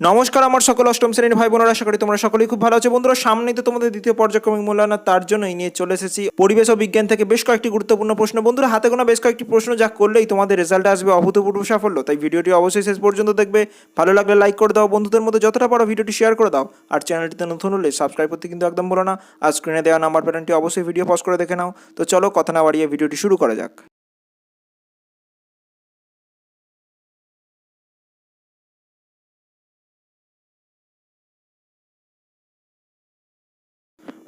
নমস্কার, আমার সকল অষ্টম শ্রেণির ভাই বোনেরা আশা করি তোমরা সকলেই খুব ভালো আছো। বন্ধুরা সামনেই তো তোমাদের দ্বিতীয় পর্যায়ক্রমিক মূল্যায়ন, তার জন্যই নিয়ে চলে এসেছি পরিবেশ ও বিজ্ঞান থেকে বেশ কয়েকটি গুরুত্বপূর্ণ প্রশ্ন। বন্ধুরা, হাতে গোনা বেশ কয়েকটি প্রশ্ন, যা করলেই তোমাদের রেজাল্ট আসবে অভূতপূর্ব সাফল্য। তাই ভিডিওটি অবশ্যই শেষ পর্যন্ত দেখবে। ভালো লাগলে লাইক করে দাও, বন্ধুদের মধ্যে যতটা পারো ভিডিওটি শেয়ার করে দাও। আর চ্যানেলটিতে নতুন হলে সাবস্ক্রাইব করতে কিন্তু একদম বলো না। আর স্ক্রিনে দেওয়া নাম্বার প্যাটার্নটি অবশ্যই ভিডিও পজ করে দেখে নাও। তো চলো, কথা না বাড়িয়ে ভিডিওটি শুরু করা যাক।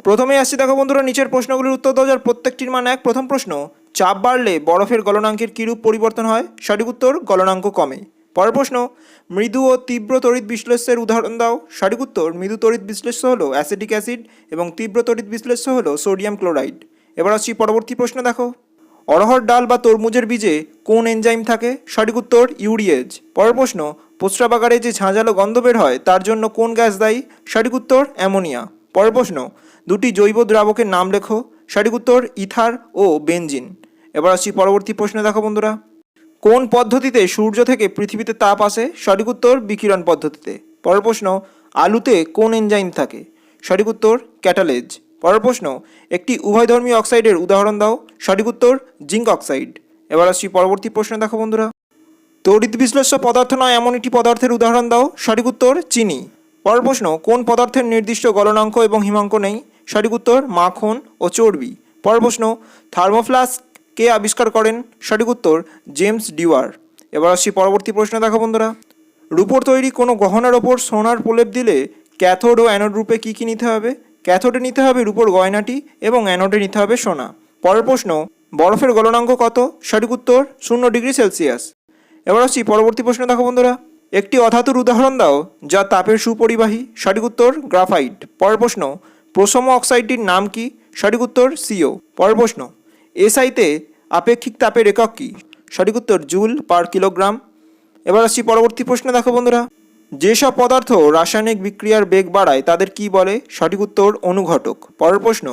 প্রথমেই আসছি দেখো বন্ধুরা, নিচের প্রশ্নগুলির উত্তর দাও, যার প্রত্যেকটির মান এক। প্রথম প্রশ্ন, চাপ বাড়লে বরফের গলনাঙ্কের কীরূপ পরিবর্তন হয়? সঠিক উত্তর, গলনাঙ্ক কমে। পরের প্রশ্ন, মৃদু ও তীব্র তড়িৎ বিশ্লেষ্যের উদাহরণ দাও। সঠিক উত্তর, মৃদু তড়িৎ বিশ্লেষ্য হলো অ্যাসিডিক অ্যাসিড এবং তীব্র তড়িৎ বিশ্লেষ্য হলো সোডিয়াম ক্লোরাইড। এবার আসছি পরবর্তী প্রশ্ন দেখো। অরহর ডাল বা তরমুজের বীজে কোন এনজাইম থাকে? সঠিক উত্তর ইউরিয়েজ পরের প্রশ্ন প্রস্রাবাগারে যে ঝাঁঝালো গন্ধ বের হয়, তার জন্য কোন গ্যাস দায়ী? সঠিক উত্তর, অ্যামোনিয়া। পরের প্রশ্ন দুটি জৈব দ্রাবকের নাম লেখো, সঠিক উত্তর ইথার ও বেনজিন। এবার আসছি পরবর্তী প্রশ্নে দেখো বন্ধুরা। কোন পদ্ধতিতে সূর্য থেকে পৃথিবীতে তাপ আসে? সঠিক উত্তর বিকিরণ পদ্ধতিতে। পরের প্রশ্ন, আলুতে কোন এনজাইম থাকে? সঠিক উত্তর, ক্যাটালেজ। পরের প্রশ্ন, একটি উভয়ধর্মী অক্সাইডের উদাহরণ দাও। সঠিক উত্তর, জিঙ্ক অক্সাইড। এবার আসছি পরবর্তী প্রশ্নে দেখো বন্ধুরা। তড়িৎ বিশ্লেষ্য পদার্থ নয় এমন একটি পদার্থের উদাহরণ দাও। সঠিক উত্তর, চিনি। পরের প্রশ্ন, কোন পদার্থের নির্দিষ্ট গলনাঙ্ক এবং হিমাঙ্ক নেই? সঠিক উত্তর মাখন ও চর্বি। পরের প্রশ্ন, থার্মোফ্লাস্ক কে আবিষ্কার করেন? সঠিক উত্তর, জেমস ডিওয়ার। এবার আসছি পরবর্তী প্রশ্ন দেখো বন্ধুরা। রূপোর তৈরি কোনো গহনার ওপর সোনার প্রলেপ দিলে ক্যাথোড ও অ্যানোড রূপে কী কী নিতে হবে? ক্যাথোডে নিতে হবে রূপোর গয়নাটি এবং অ্যানোডে নিতে হবে সোনা। পরের প্রশ্ন, বরফের গলনাঙ্ক কত? সঠিক উত্তর, শূন্য ডিগ্রি সেলসিয়াস। এবার আসছি পরবর্তী প্রশ্ন দেখো বন্ধুরা। একটি অধাতুর উদাহরণ দাও যা তাপের সুপরিবাহী। সঠিক উত্তর, গ্রাফাইট। পরের প্রশ্ন প্রসম অক্সাইডটির নাম কি? সঠিক উত্তর সিও। পরের প্রশ্ন এসআইতে আপেক্ষিক তাপের একক কি? সঠিক উত্তর জুল পার কিলোগ্রাম। এবার আসছি পরবর্তী প্রশ্ন দেখো বন্ধুরা। যেসব পদার্থ রাসায়নিক বিক্রিয়ার বেগ বাড়ায়, তাদের কি বলে? সঠিক উত্তর অনুঘটক। পরের প্রশ্ন,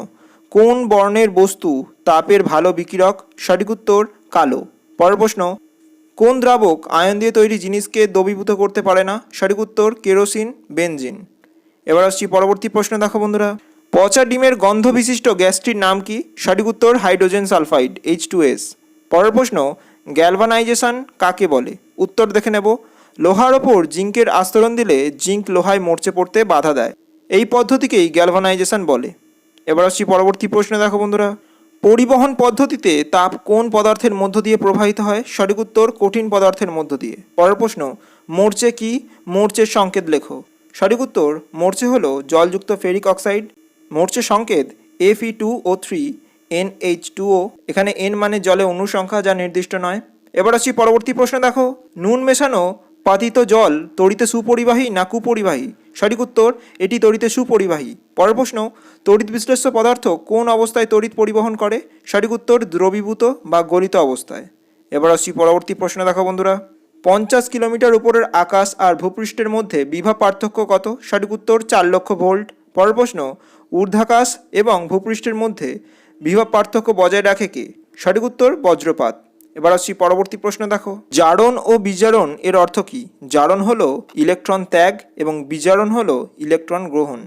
কোন বর্ণের বস্তু তাপের ভালো বিকিরক? সঠিক উত্তর কালো। পরের প্রশ্ন, কোন দ্রাবক আয়ন দিয়ে তৈরি জিনিসকে দ্রবীভূত করতে পারে না? সঠিক উত্তর কেরোসিন, বেনজিন। এবার আসছি পরবর্তী প্রশ্ন দেখো বন্ধুরা। পচা ডিমের গন্ধ বিশিষ্ট গ্যাসটির নাম কি? সঠিক উত্তর, hydrogen sulphide H two S পরের প্রশ্ন গ্যালভানাইজেশন কাকে বলে? উত্তর দেখে নেব। লোহার ওপর জিঙ্কের আস্তরণ দিলে জিঙ্ক লোহায় মরচে পড়তে বাধা দেয়। এই পদ্ধতিকেই গ্যালভানাইজেশন বলে। এবার আসছি পরবর্তী প্রশ্ন, দেখো বন্ধুরা। পরিবহন পদ্ধতিতে তাপ কোন পদার্থের মধ্য দিয়ে প্রবাহিত হয়? সঠিক উত্তর, কঠিন পদার্থের মধ্য দিয়ে। পরের প্রশ্ন, মোর্চে কি? মোর্চের সংকেত লেখো। সঠিক উত্তর, মোর্চে হলো জলযুক্ত ফেরিক অক্সাইড। মোর্চে সংকেত F E two O three N H two O এখানে এন মানে জলে অনুসংখ্যা যা নির্দিষ্ট নয়। এবার আসছি পরবর্তী প্রশ্ন, দেখো। নুন মেশানো, পাতিত জল, তড়িতে সুপরিবাহী না কুপরিবাহী? সঠিক উত্তর, এটি তড়িতে সুপরিবাহী। পরের প্রশ্ন, তড়িৎ বিশ্লেষ্য পদার্থ কোন অবস্থায় তড়িৎ পরিবহন করে? সঠিক উত্তর, দ্রবীভূত বা গলিত অবস্থায়। এবার আসছি পরবর্তী প্রশ্ন, দেখো বন্ধুরা। পঞ্চাশ কিলোমিটার উপরের আকাশ আর ভূপৃষ্ঠের মধ্যে বিভব পার্থক্য কত? সঠিক উত্তর, চার লক্ষ ভোল্ট। পরের প্রশ্ন, ঊর্ধ্বাকাশ এবং ভূপৃষ্ঠের মধ্যে বিভব পার্থক্য বজায় রাখে কে? সঠিক উত্তর, বজ্রপাত। এবার আসছি পরবর্তী প্রশ্ন, দেখো। জারণ ও বিজারণ এর অর্থ কী? জারণ হলো ইলেকট্রন ত্যাগ এবং বিজারণ হলো ইলেকট্রন গ্রহণ।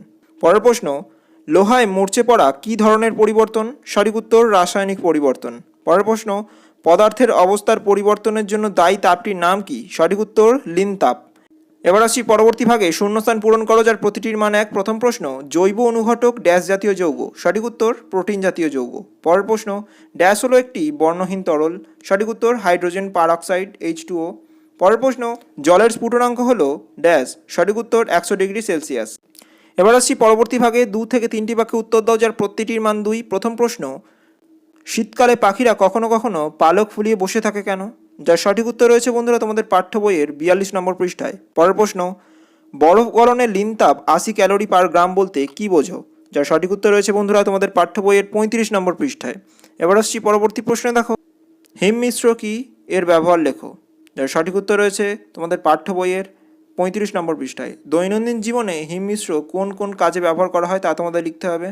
পরের প্রশ্ন, লোহায় মরচে পড়া কী ধরনের পরিবর্তন? সঠিক উত্তর, রাসায়নিক পরিবর্তন। পরের প্রশ্ন, পদার্থের অবস্থার পরিবর্তনের জন্য দায়ী তাপটির নাম কি? সঠিক উত্তর, লিন তাপ। এবার আসছি পরবর্তী ভাগে। শূন্যস্থান পূরণ করো যার প্রতিটির মান এক। প্রথম প্রশ্ন, জৈব অনুঘটক ড্যাশ জাতীয় যৌগ। সঠিক উত্তর, প্রোটিন জাতীয় যৌগ। পরের প্রশ্ন, ড্যাশ হলো একটি বর্ণহীন তরল। সঠিক উত্তর, hydrogen peroxide H two O পরের প্রশ্ন, জলের স্ফুটনাঙ্ক হলো ড্যাশ। সঠিক উত্তর, একশো ডিগ্রি সেলসিয়াস। এবার আসছি পরবর্তী ভাগে। দু থেকে তিনটি বাক্যে উত্তর দাও যার প্রতিটির মান দুই। প্রথম প্রশ্ন, শীতকালে পাখিরা কখনো কখনো পালক ফুলিয়ে বসে থাকে কেন? যার সঠিক উত্তর রয়েছে বন্ধুরা তোমাদের পাঠ্য বইয়ের বিয়াল্লিশ নম্বর পৃষ্ঠায়। পরের প্রশ্ন বরফ গলনের লিন তাপ আশি ক্যালোরি পার গ্রাম বলতে কি বোঝো? যার সঠিক উত্তর রয়েছে বন্ধুরা তোমাদের পাঠ্য বইয়ের পঁয়ত্রিশ নম্বর পৃষ্ঠায়। এবার আসছি পরবর্তী প্রশ্নে, দেখো। হিম মিশ্র কি এর ব্যবহার লেখো? যার সঠিক উত্তর রয়েছে তোমাদের পাঠ্য বইয়ের পঁয়ত্রিশ নম্বর পৃষ্ঠায়। দৈনন্দিন জীবনে হিম মিশ্র কোন কোন কাজে ব্যবহার করা হয় তা তোমাদের লিখতে হবে।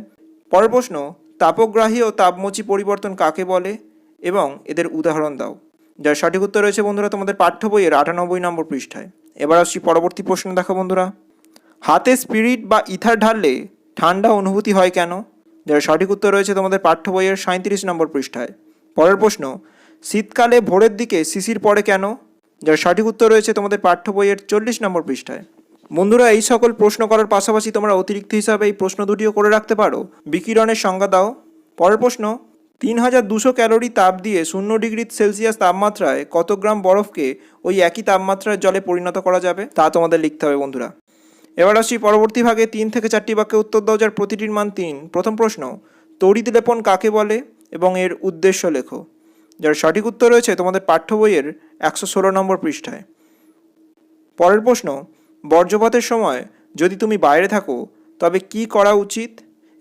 পরের প্রশ্ন, তাপগ্রাহী ও তাপমোচী পরিবর্তন কাকে বলে? এবং এদের উদাহরণ দাও। যার সঠিক উত্তর রয়েছে বন্ধুরা তোমাদের পাঠ্য বইয়ের আটানব্বই নম্বর পৃষ্ঠায়। এবার আসছি পরবর্তী প্রশ্ন দেখো বন্ধুরা। হাতে স্পিরিট বা ইথার ঢাললে ঠান্ডা অনুভূতি হয় কেন? যার সঠিক উত্তর রয়েছে তোমাদের পাঠ্য বইয়ের সাঁত্রিশ নম্বর পৃষ্ঠায়। পরের প্রশ্ন, শীতকালে ভোরের দিকে শিশির পড়ে কেন? যার সঠিক উত্তর রয়েছে তোমাদের পাঠ্য বইয়ের চল্লিশ নম্বর পৃষ্ঠায়। বন্ধুরা, এই সকল প্রশ্ন করার পাশাপাশি তোমরা অতিরিক্ত হিসাবে এই প্রশ্ন দুটিও করে রাখতে পারো। বিকিরণের সংজ্ঞা দাও। পরের প্রশ্ন তিন হাজার দুশো ক্যালোরি তাপ দিয়ে শূন্য ডিগ্রি সেলসিয়াস তাপমাত্রায় কত গ্রাম বরফকে ওই একই তাপমাত্রার জলে পরিণত করা যাবে, তা তোমাদের লিখতে হবে বন্ধুরা। এবার আসছি পরবর্তী ভাগে তিন থেকে চারটি বাক্যে উত্তর দাও, যার প্রতিটির মান তিন। প্রথম প্রশ্ন, তড়িৎ লেপন কাকে বলে এবং এর উদ্দেশ্য লেখো। যার সঠিক উত্তর রয়েছে তোমাদের পাঠ্য বইয়ের একশো ষোলো নম্বর পৃষ্ঠায়। পরের প্রশ্ন, বর্জ্যপাতের সময় যদি তুমি বাইরে থাকো, তবে কি করা উচিত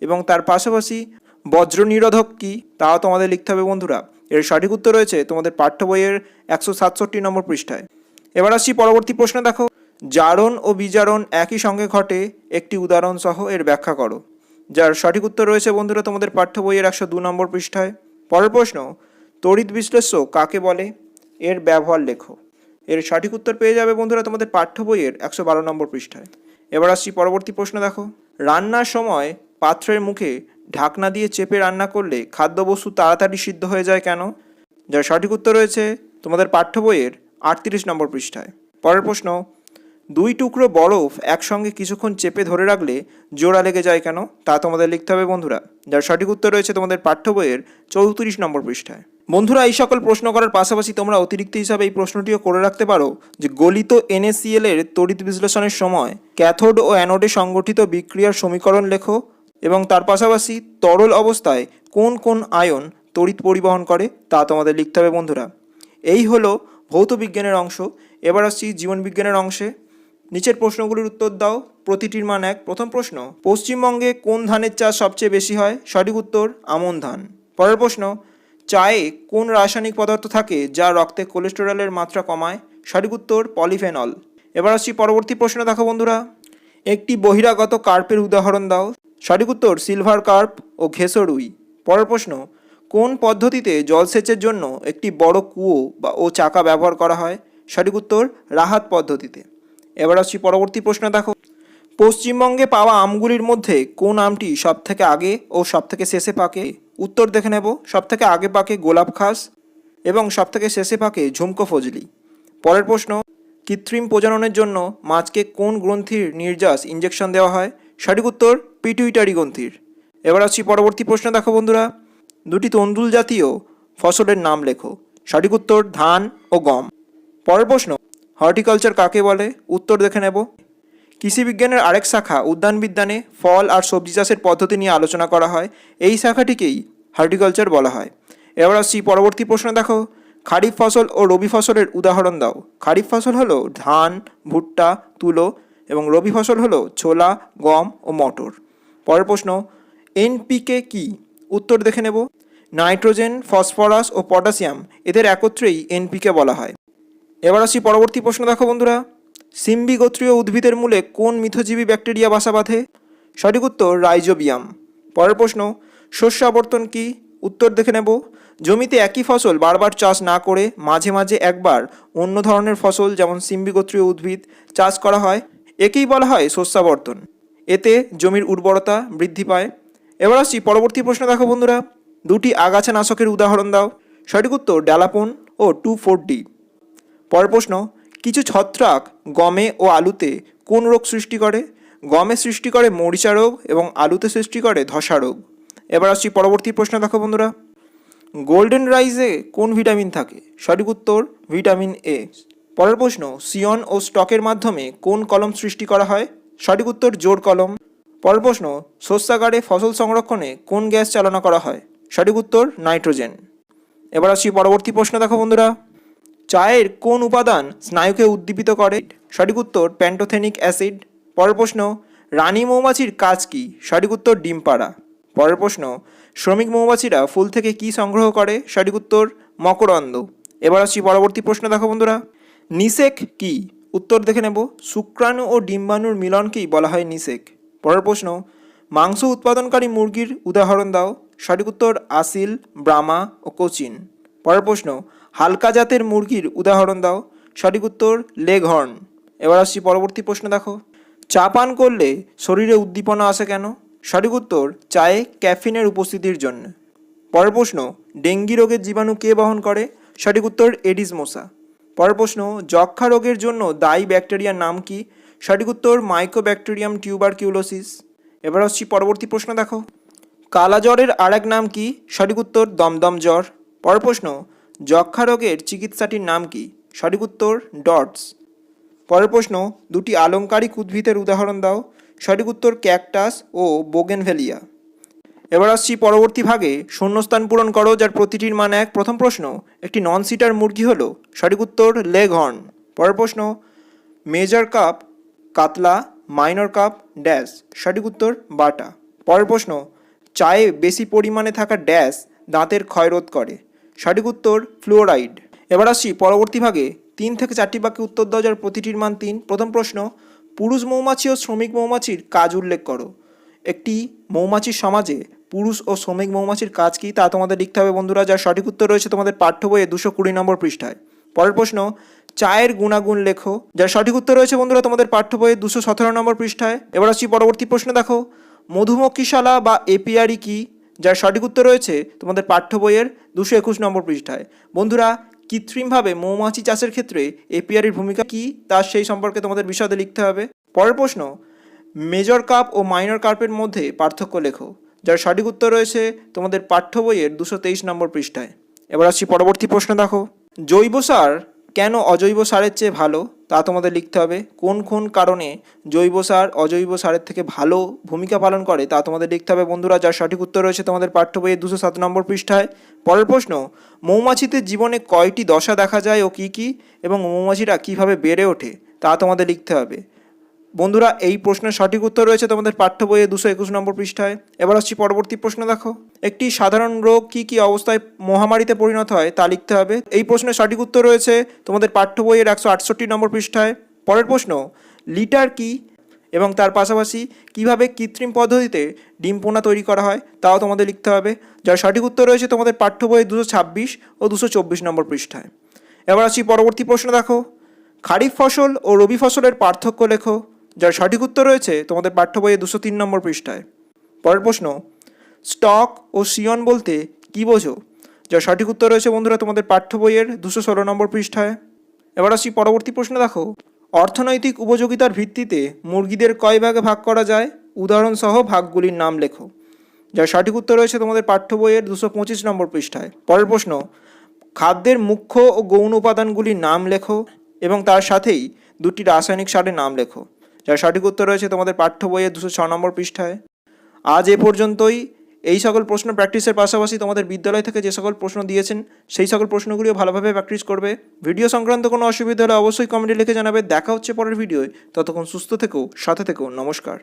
এবং তার পাশাপাশি বজ্র নিরোধক কী? তাও তোমাদের লিখতে হবে বন্ধুরা। এর সঠিক উত্তর রয়েছে তোমাদের পাঠ্য বইয়ের একশো সাতষট্টি নম্বর পৃষ্ঠায়। এবার আসছি পরবর্তী প্রশ্ন, দেখো। জারণ ও বিজারণ একই সঙ্গে ঘটে, একটি উদাহরণ সহ এর ব্যাখ্যা করো। যার সঠিক উত্তর রয়েছে বন্ধুরা তোমাদের পাঠ্য বইয়ের একশো দু নম্বর পৃষ্ঠায়। পরের প্রশ্ন, তড়িৎ বিশ্লেষ্য কাকে বলে? এর ব্যবহার লেখো। এর সঠিক উত্তর পেয়ে যাবে বন্ধুরা তোমাদের পাঠ্য বইয়ের একশো বারো নম্বর পৃষ্ঠায়। এবার আসছি পরবর্তী প্রশ্ন, দেখো। রান্নার সময় পাত্রের মুখে ঢাকনা দিয়ে চেপে রান্না করলে খাদ্যবস্তু তাড়াতাড়ি সিদ্ধ হয়ে যায় কেন? যার সঠিক উত্তর রয়েছে তোমাদের পাঠ্য বইয়ের আটত্রিশ নম্বর পৃষ্ঠায়। পরের প্রশ্ন, দুই টুকরো বরফ একসঙ্গে কিছুক্ষণ চেপে ধরে রাখলে জোড়া লেগে যায় কেন? তা তোমাদের লিখতে হবে বন্ধুরা। যার সঠিক উত্তর রয়েছে তোমাদের পাঠ্য বইয়ের চৌত্রিশ নম্বর পৃষ্ঠায়। বন্ধুরা, এই সকল প্রশ্ন করার পাশাপাশি তোমরা অতিরিক্ত হিসাবে এই প্রশ্নটিও করে রাখতে পারো যে গলিত এনএসিএল এর তড়িৎ বিশ্লেষণের সময় ক্যাথোড ও অ্যানোডে সংগঠিত বিক্রিয়ার সমীকরণ লেখো। এবং তার পাশাপাশি তরল অবস্থায় কোন কোন আয়ন তড়িৎ পরিবহন করে তা তোমাদের লিখতে হবে, বন্ধুরা। এই হলো ভৌত বিজ্ঞানের অংশ। এবার আসছি জীবন বিজ্ঞানের অংশে। নিচের প্রশ্নগুলির উত্তর দাও। প্রতিটির মান এক। প্রথম প্রশ্ন, পশ্চিমবঙ্গে কোন ধানের চাষ সবচেয়ে বেশি হয়? সঠিক উত্তর, আমন ধান। পরের প্রশ্ন, চায়ে কোন রাসায়নিক পদার্থ থাকে যা রক্তে কোলেস্টেরলের মাত্রা কমায়? সঠিক উত্তর, পলিফেনল। এবার আসছি পরবর্তী প্রশ্ন, দেখো বন্ধুরা। একটি বহিরাগত কার্পের উদাহরণ দাও। সঠিক উত্তর সিলভার কার্প ও ঘেসরুই পরের প্রশ্ন, কোন পদ্ধতিতে জলসেচের জন্য একটি বড় কুয়ো বা ও চাকা ব্যবহার করা হয়? সঠিক উত্তর, রাহাত পদ্ধতিতে। এবার আসছি পরবর্তী প্রশ্ন, দেখো। পশ্চিমবঙ্গে পাওয়া আমগুলির মধ্যে কোন আমটি সবথেকে আগে ও সবথেকে শেষে পাকে? উত্তর দেখে নেব, সবথেকে আগে পাকে গোলাপ খাস এবং সবথেকে শেষে পাকে ঝুমকো ফজলি। পরের প্রশ্ন, কৃত্রিম প্রজননের জন্য মাছকে কোন গ্রন্থির নির্যাস ইঞ্জেকশন দেওয়া হয়? সঠিক উত্তর পিটুইটারি গ্রন্থির। এবার আসছি পরবর্তী প্রশ্ন, দেখো বন্ধুরা। দুটি তন্দুল জাতীয় ফসলের নাম লেখো। সঠিক উত্তর, ধান ও গম। পরের প্রশ্ন, হর্টিকালচার কাকে বলে? উত্তর দেখে নেব। কৃষিবিজ্ঞানের আরেক শাখা, উদ্যান বিজ্ঞানে ফল আর সবজি চাষের পদ্ধতি নিয়ে আলোচনা করা হয়। এই শাখাটিকেই হর্টিকালচার বলা হয়। এবার আসছি পরবর্তী প্রশ্ন, দেখো। খারিফ ফসল ও রবি ফসলের উদাহরণ দাও। খারিফ ফসল হলো ধান, ভুট্টা, তুলো এবং রবি ফসল হলো ছোলা, গম ও মটর। পরের প্রশ্ন, এনপিকে কি? উত্তর দেখে নেব। নাইট্রোজেন, ফসফরাস ও পটাশিয়াম, এদের একত্রেই এনপিকে বলা হয়। এবার আসি পরবর্তী প্রশ্ন দেখো বন্ধুরা। সিম্বি গোত্রীয় উদ্ভিদের মূলে কোন মিথজীবী ব্যাকটেরিয়া বাসা বাঁধে? সঠিক উত্তর, রাইজোবিয়াম। পরের প্রশ্ন, শস্য আবর্তন কি? উত্তর দেখে নেব। জমিতে একই ফসল বারবার চাষ না করে মাঝে মাঝে একবার অন্য ধরনের ফসল, যেমন সিম্বি গোত্রীয় উদ্ভিদ, চাষ করা হয়। একেই বলা হয় শস্যাবর্তন। এতে জমির উর্বরতা বৃদ্ধি পায়। এবার আসছি পরবর্তী প্রশ্ন। দেখো বন্ধুরা, দুটি আগাছা নাশকের উদাহরণ দাও। সঠিক উত্তর ডালাপন ও টু ফোর ডি। পরের প্রশ্ন, কিছু ছত্রাক গমে ও আলুতে কোন রোগ সৃষ্টি করে? গমে সৃষ্টি করে মরিচা রোগ এবং আলুতে সৃষ্টি করে ধসা রোগ। এবার আসছি পরবর্তী প্রশ্ন। দেখো বন্ধুরা, গোল্ডেন রাইসে কোন ভিটামিন থাকে? সঠিক উত্তর ভিটামিন এ। পরের প্রশ্ন, সিয়ন ও স্টকের মাধ্যমে কোন কলম সৃষ্টি করা হয়? সঠিক উত্তর জোর কলম। পরের প্রশ্ন, শস্যাগারে ফসল সংরক্ষণে কোন গ্যাস চালনা করা হয়? সঠিক উত্তর, নাইট্রোজেন। এবার আসি পরবর্তী প্রশ্ন দেখো বন্ধুরা। চায়ের কোন উপাদান স্নায়ুকে উদ্দীপিত করে? সঠিক উত্তর, প্যান্টোথেনিক অ্যাসিড। পরের প্রশ্ন, রানী মৌমাছির কাজ কি? সঠিক উত্তর ডিম পাড়া পরের প্রশ্ন, শ্রমিক মৌমাছিরা ফুল থেকে কি সংগ্রহ করে? সঠিক উত্তর, মকরন্দ। এবার আসছি পরবর্তী প্রশ্ন দেখো বন্ধুরা। নিষেক কি? উত্তর দেখে নেব। শুক্রাণু ও ডিম্বাণুর মিলনকেই বলা হয় নিষেক? পরের প্রশ্ন, মাংস উৎপাদনকারী মুরগির উদাহরণ দাও। সঠিক উত্তর, আসিল ব্রামা ও কোচিন। পরের প্রশ্ন, হালকা জাতের মুরগির উদাহরণ দাও। সঠিক উত্তর লেঘর্ন এবার আসছি পরবর্তী প্রশ্ন দেখো। চা পান করলে শরীরে উদ্দীপনা আসে কেন? সঠিক উত্তর, চায়ে ক্যাফিনের উপস্থিতির জন্য। পরের প্রশ্ন, ডেঙ্গি রোগের জীবাণু কে বহন করে? সঠিক উত্তর, এডিস মশা। পরের প্রশ্ন যক্ষা রোগের জন্য দায়ী ব্যাকটেরিয়ার নাম কি? সঠিক উত্তর, মাইক্রোব্যাকটেরিয়াম টিউবারকিউলোসিস। এবার আসছি পরবর্তী প্রশ্ন, দেখো। কালা জ্বরের আরেক নাম কি? সঠিক উত্তর, দমদম জ্বর। পরের প্রশ্ন যক্ষা রোগের চিকিৎসাটির নাম কি? সঠিক উত্তর, ডটস। পরের প্রশ্ন, দুটি আলংকারিক উদ্ভিদের উদাহরণ দাও। সঠিক উত্তর, ক্যাকটাস ও বোগেনভেলিয়া। এবার আসছি পরবর্তী ভাগে। শূন্যস্থান পূরণ করো, যার প্রতিটির মান এক। প্রথম প্রশ্ন, একটি নন সিটার মুরগি হলো? সঠিক উত্তর লেগ হর্ন পরের প্রশ্ন মেজর কাপ কাতলা মাইনর কাপ ড্যাশ সঠিক উত্তর, বাটা। পরের প্রশ্ন, চায়ে বেশি পরিমাণে থাকা ড্যাশ দাঁতের ক্ষয়রোধ করে। সঠিক উত্তর ফ্লুওরাইড এবার আসছি পরবর্তী ভাগে। তিন থেকে চারটি বাক্যে উত্তর দেওয়া যার প্রতিটির মান তিন। প্রথম প্রশ্ন, পুরুষ মৌমাছি ও শ্রমিক মৌমাছির কাজ উল্লেখ করো। একটি মৌমাছির সমাজে পুরুষ ও শ্রমিক মৌমাছির কাজ কী তা তোমাদের লিখতে হবে বন্ধুরা। যার সঠিক উত্তর রয়েছে তোমাদের পাঠ্য বইয়ে দুশো কুড়ি নম্বর পৃষ্ঠায়। পরের প্রশ্ন, চায়ের গুণাগুণ লেখো। যার সঠিক উত্তর রয়েছে বন্ধুরা তোমাদের পাঠ্য বইয়ে দুশো সতেরো নম্বর পৃষ্ঠায়। এবার আসছি পরবর্তী প্রশ্ন, দেখো, মধুমক্ষিশালা বা এপিআরি কি? যার সঠিক উত্তর রয়েছে তোমাদের পাঠ্য বইয়ের দুশো একুশ নম্বর পৃষ্ঠায়। বন্ধুরা, কৃত্রিমভাবে মৌমাছি চাষের ক্ষেত্রে এপিআরির ভূমিকা কী? তা সেই সম্পর্কে তোমাদের বিশদে লিখতে হবে। পরের প্রশ্ন, মেজর কাপ ও মাইনর কার্পের মধ্যে পার্থক্য লেখো। যার সঠিক উত্তর রয়েছে তোমাদের পাঠ্য বইয়ের দুশো তেইশ নম্বর পৃষ্ঠায়। এবার আসছি পরবর্তী প্রশ্ন দেখো। জৈব সার কেন অজৈব সারের চেয়ে ভালো? তা তোমাদের লিখতে হবে। কোন কোন কারণে জৈব সার অজৈব সারের থেকে ভালো ভূমিকা পালন করে তা তোমাদের লিখতে হবে বন্ধুরা। যার সঠিক উত্তর রয়েছে তোমাদের পাঠ্য বইয়ের দুশো সাত নম্বর পৃষ্ঠায়। পরের প্রশ্ন, মৌমাছিতে জীবনে কয়টি দশা দেখা যায় ও কী কী? এবং মৌমাছিরা কীভাবে বেড়ে ওঠে? তা তোমাদের লিখতে হবে। বন্ধুরা, এই প্রশ্নের সঠিক উত্তর রয়েছে তোমাদের পাঠ্য বইয়ে দুশো একুশ নম্বর পৃষ্ঠায়। এবার আসছি পরবর্তী প্রশ্ন দেখো। একটি সাধারণ রোগ কি কি অবস্থায় মহামারীতে পরিণত হয় তা লিখতে হবে। এই প্রশ্নের সঠিক উত্তর রয়েছে তোমাদের পাঠ্য বইয়ের একশো আটষট্টি নম্বর পৃষ্ঠায়। পরের প্রশ্ন, লিটার কি? এবং তার পাশাপাশি, কীভাবে কৃত্রিম পদ্ধতিতে ডিম পোনা তৈরি করা হয় তাও তোমাদের লিখতে হবে। যার সঠিক উত্তর রয়েছে তোমাদের পাঠ্য বইয়ে দুশো ছাব্বিশ ও দুশো চব্বিশ নম্বর পৃষ্ঠায়। এবার আসছি পরবর্তী প্রশ্ন দেখো। খারিফ ফসল ও রবি ফসলের পার্থক্য লেখো। যার সঠিক উত্তর রয়েছে তোমাদের পাঠ্য বইয়ে দুশো তিন নম্বর পৃষ্ঠায়। পরের প্রশ্ন, স্টক ও সিয়ন বলতে কি বোঝো? যার সঠিক উত্তর রয়েছে বন্ধুরা তোমাদের পাঠ্য বইয়ের দুশো ষোলো নম্বর পৃষ্ঠায়। এবার আসি পরবর্তী প্রশ্ন দেখো। অর্থনৈতিক উপযোগিতার ভিত্তিতে মুরগিদের কয় ভাগে ভাগ করা যায়? উদাহরণসহ ভাগগুলির নাম লেখো। যার সঠিক উত্তর রয়েছে তোমাদের পাঠ্য বইয়ের দুশো পঁচিশ নম্বর পৃষ্ঠায়। পরের প্রশ্ন, খাদ্যের মুখ্য ও গৌণ উপাদানগুলির নাম লেখো এবং তার সাথেই দুটি রাসায়নিক সারের নাম লেখো। যার সঠিক উত্তর রয়েছে তোমাদের পাঠ্য বইয়ের দুশো ছ নম্বর পৃষ্ঠায়। আজ এ পর্যন্তই। এই সকল প্রশ্ন প্র্যাকটিসের পাশাপাশি তোমাদের বিদ্যালয় থেকে যে সকল প্রশ্ন দিয়েছেন, সেই সকল প্রশ্নগুলিও ভালোভাবে প্র্যাকটিস করবে। ভিডিও সংক্রান্ত কোনো অসুবিধা হলে অবশ্যই কমেন্টে লিখে জানাবে। দেখা হচ্ছে পরের ভিডিওয়। ততক্ষণ সুস্থ থেকেও সাথে থেকেও নমস্কার।